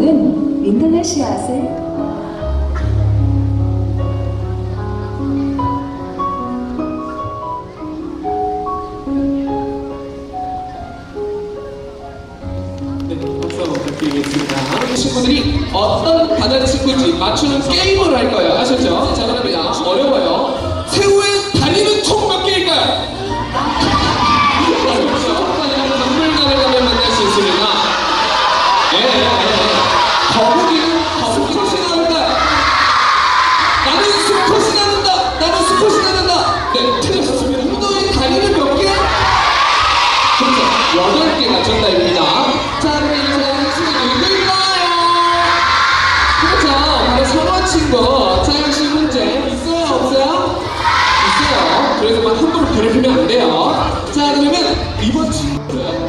곡은 인도네시아세 네, 친구들이 어떤 단어를 친구인지 맞추는 게임을 할 거예요. 아셨죠? 자, 그러면 어려워요. 운동신이 된다! 네, 틀렸습니다. 운동이 다리를 몇 개? 그렇죠. 여덟 개 맞췄다입니다. 자, 그럼 여기서 학생이 누구일까요? 그렇죠. 바로 3번 친구. 차영 씨 문제. 있어요? 없어요? 있어요. 그래서 막 함부로 괴롭히면 안 돼요. 자, 그러면 이번 친구.